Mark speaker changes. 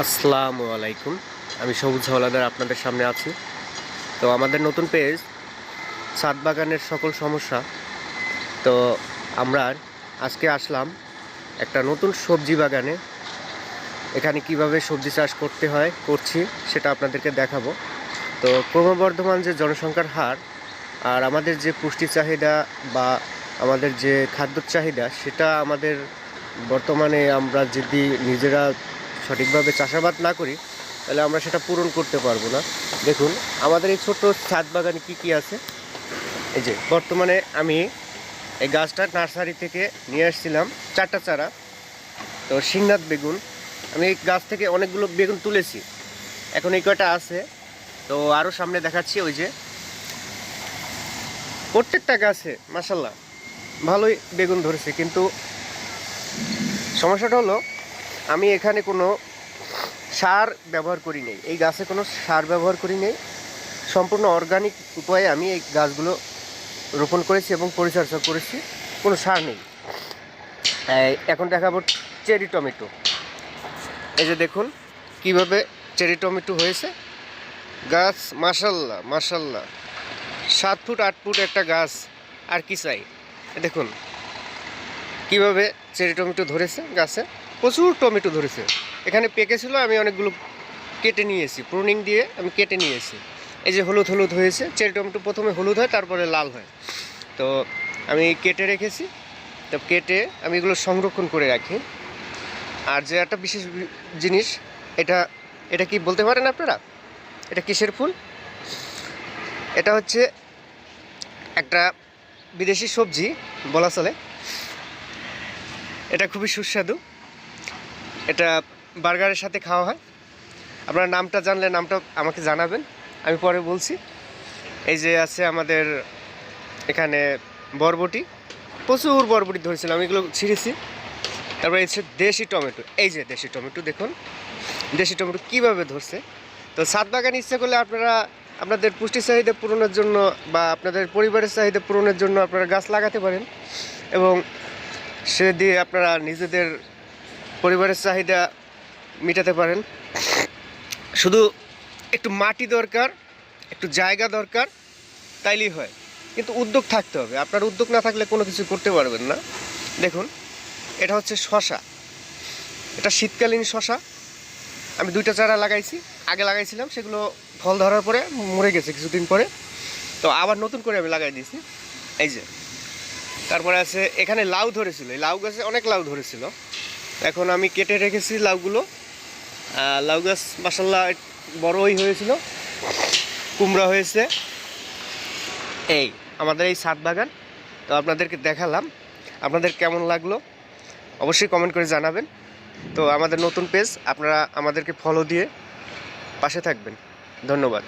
Speaker 1: আসসালামু আলাইকুম। আমি সবুজ হওয়ালাদার আপনাদের সামনে আছি। তো আমাদের নতুন পেজ, ছাদ বাগানের সকল সমস্যা। তো আমরা আজকে আসলাম একটা নতুন সবজি বাগানে। এখানে কীভাবে সবজি চাষ করতে হয়, করছি, সেটা আপনাদেরকে দেখাবো। তো ক্রমবর্ধমান যে জনসংখ্যার হার আর আমাদের যে পুষ্টি চাহিদা বা আমাদের যে খাদ্য চাহিদা, সেটা আমাদের বর্তমানে আমরা যদি নিজেরা সঠিকভাবে চাষাবাদ না করি, তাহলে আমরা সেটা পূরণ করতে পারব না। দেখুন, আমাদের এই ছোট্ট ছাদ বাগানে কী কী আছে? এই যে, বর্তমানে আমি এই গাছটা নার্সারি থেকে নিয়ে আসছিলাম, চারটা চারা। তো সিংনাথ বেগুন, আমি এই গাছ থেকে অনেকগুলো বেগুন তুলেছি। এখন এই কয়টা আছে? তো আরও সামনে দেখাচ্ছি, ওই যে প্রত্যেকটা গাছে মাসাল্লাহ ভালোই বেগুন ধরেছে। কিন্তু সমস্যাটা হলো, আমি এখানে কোনো সার ব্যবহার করি নেই। এই গাছে কোনো সার ব্যবহার করি নেই। সম্পূর্ণ অর্গানিক উপায়ে আমি এই গাছগুলো রোপণ করেছি এবং পরিচর্যা করেছি। কোনো সার নেই। এখন দেখাবো চেরি টমেটো। এই যে দেখুন কীভাবে চেরি টমেটো হয়েছে। গাছ মাসাল্লাহ মাসাল্লাহ সাত ফুট, আট ফুট একটা গাছ, আর কি চাই? দেখুন কীভাবে চেরি টমেটো ধরেছে গাছে। প্রচুর টমেটো ধরেছে। এখানে পেকেছিল আমি অনেকগুলো কেটে নিয়েছি প্রুনিং দিয়ে আমি কেটে নিয়েছি। এই যে হলুদ হলুদ হয়েছে, চেরি টমেটো প্রথমে হলুদ হয়, তারপরে লাল হয়। তো আমি কেটে রেখেছি, তো কেটে আমি এগুলো সংরক্ষণ করে রাখি। আর যে একটা বিশেষ জিনিস, এটা এটা কি বলতে পারেন আপনারা? এটা কিসের ফুল? এটা হচ্ছে একটা বিদেশি সবজি, বলা চলে। এটা খুবই সুস্বাদু। এটা বার্গারের সাথে খাওয়া হয়। আপনার নামটা জানলে নামটা আমাকে জানাবেন। আমি পরে বলছি। এই যে আছে আমাদের এখানে বরবটি। প্রচুর বরবটি ধরেছিলাম এগুলো ছিঁড়েছি। তারপরে এই দেশি টমেটো, এই যে দেশি টমেটো দেখুন। দেশি টমেটো কীভাবে ধরছে? তো ছাদ বাগান ইচ্ছে করলে আপনারা, আপনাদের পুষ্টি চাহিদা পূরণের জন্য বা আপনাদের পরিবারের চাহিদা পূরণের জন্য আপনারা গাছ লাগাতে পারেন। এবং সে দিয়ে আপনারা নিজেদের পরিবারের চাহিদা মেটাতে পারেন। শুধু একটু মাটি দরকার, একটু জায়গা দরকার, তাইলেই হয়। কিন্তু উদ্যোগ থাকতে হবে। আপনার উদ্যোগ না থাকলে কোনো কিছু করতে পারবেন না। দেখুন, এটা হচ্ছে শশা। এটা শীতকালীন শশা। আমি দুইটা চারা লাগাইছি। আগে লাগাইছিলাম, সেগুলো ফল ধরার পরে মরে গেছে কিছুদিন পরে। তো আবার নতুন করে আমি লাগাই দিয়েছি। এই যে, তারপরে আছে, এখানে লাউ ধরেছিল। এই লাউ গাছে অনেক লাউ ধরেছিল। এখন আমি কেটে রেখেছি লাউগুলো। লাউ গাছ মাসাল্লাহ বড়ই হয়েছিল। কুমড়া হয়েছে। এই আমাদের এই ছাদ বাগান। তো আপনাদেরকে দেখালাম। আপনাদের কেমন লাগল? অবশ্যই কমেন্ট করে জানাবেন। তো আমাদের নতুন পেজ আপনারা আমাদেরকে ফলো দিয়ে পাশে থাকবেন। ধন্যবাদ।